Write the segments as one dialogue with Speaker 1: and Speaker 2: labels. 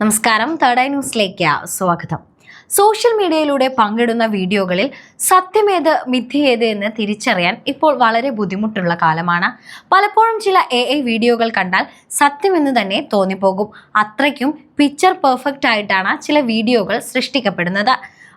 Speaker 1: നമസ്കാരം. Third eye ന്യൂസിലേക്ക് സ്വാഗതം. സോഷ്യൽ മീഡിയയിലൂടെ പങ്കിടുന്ന വീഡിയോകളിൽ സത്യമേത് മിഥ്യേത് എന്ന് തിരിച്ചറിയാൻ ഇപ്പോൾ വളരെ ബുദ്ധിമുട്ടുള്ള കാലമാണ്. പലപ്പോഴും ചില എ ഐ വീഡിയോകൾ കണ്ടാൽ സത്യമെന്ന് തന്നെ തോന്നിപ്പോകും. അത്രയ്ക്കും പിക്ചർ പെർഫെക്റ്റ് ആയിട്ടാണ് ചില വീഡിയോകൾ സൃഷ്ടിക്കപ്പെടുന്നത്.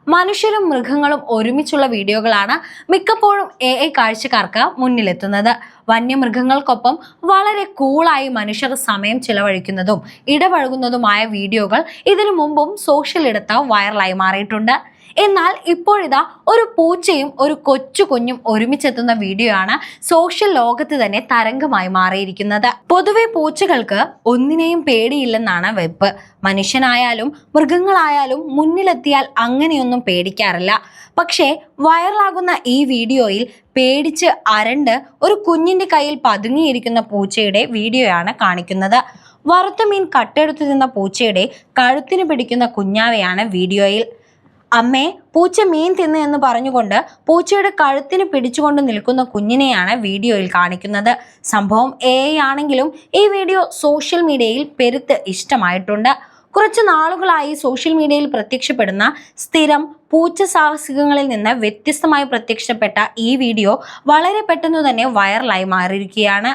Speaker 1: മനുഷ്യരും മൃഗങ്ങളും ഒരുമിച്ചുള്ള വീഡിയോകളാണ് മിക്കപ്പോഴും എ ഐ കാഴ്ചക്കാർക്ക് മുന്നിലെത്തുന്നത്. വന്യമൃഗങ്ങൾക്കൊപ്പം വളരെ കൂളായി മനുഷ്യർ സമയം ചിലവഴിക്കുന്നതും ഇടപഴകുന്നതുമായ വീഡിയോകൾ ഇതിനു മുമ്പും സോഷ്യൽ ഇടത്ത് വൈറലായി മാറിയിട്ടുണ്ട്. എന്നാൽ ഇപ്പോഴിതാ ഒരു പൂച്ചയും ഒരു കൊച്ചു കുഞ്ഞും ഒരുമിച്ചെത്തുന്ന വീഡിയോ ആണ് സോഷ്യൽ ലോകത്ത് തന്നെ തരംഗമായി മാറിയിരിക്കുന്നത്. പൊതുവെ പൂച്ചകൾക്ക് ഒന്നിനെയും പേടിയില്ലെന്നാണ് വെപ്പ്. മനുഷ്യനായാലും മൃഗങ്ങളായാലും മുന്നിലെത്തിയാൽ അങ്ങനെയൊന്നും പേടിക്കാറില്ല. പക്ഷേ വൈറലാകുന്ന ഈ വീഡിയോയിൽ പേടിച്ച് അരണ്ട് ഒരു കുഞ്ഞിന്റെ കയ്യിൽ പതുങ്ങിയിരിക്കുന്ന പൂച്ചയുടെ വീഡിയോയാണ് കാണിക്കുന്നത്. വറുത്ത മീൻ കട്ടെടുത്തു തിന്ന പൂച്ചയുടെ കഴുത്തിന് പിടിക്കുന്ന കുഞ്ഞാവയാണ് വീഡിയോയിൽ അമ്മേ പൂച്ച മീൻ തിന്നു എന്ന് പറഞ്ഞുകൊണ്ട് പൂച്ചയുടെ കഴുത്തിന് പിടിച്ചുകൊണ്ട് നിൽക്കുന്ന കുഞ്ഞിനെയാണ് വീഡിയോയിൽ കാണിക്കുന്നത്. സംഭവം എ ആണെങ്കിലും ഈ വീഡിയോ സോഷ്യൽ മീഡിയയിൽ പെരുത്ത് ഇഷ്ടമായിട്ടുണ്ട്. കുറച്ച് നാളുകളായി സോഷ്യൽ മീഡിയയിൽ പ്രത്യക്ഷപ്പെടുന്ന സ്ഥിരം പൂച്ച സാഹസികങ്ങളിൽ നിന്ന് വ്യത്യസ്തമായി പ്രത്യക്ഷപ്പെട്ട ഈ വീഡിയോ വളരെ പെട്ടെന്ന് തന്നെ വൈറലായി മാറിയിരിക്കുകയാണ്.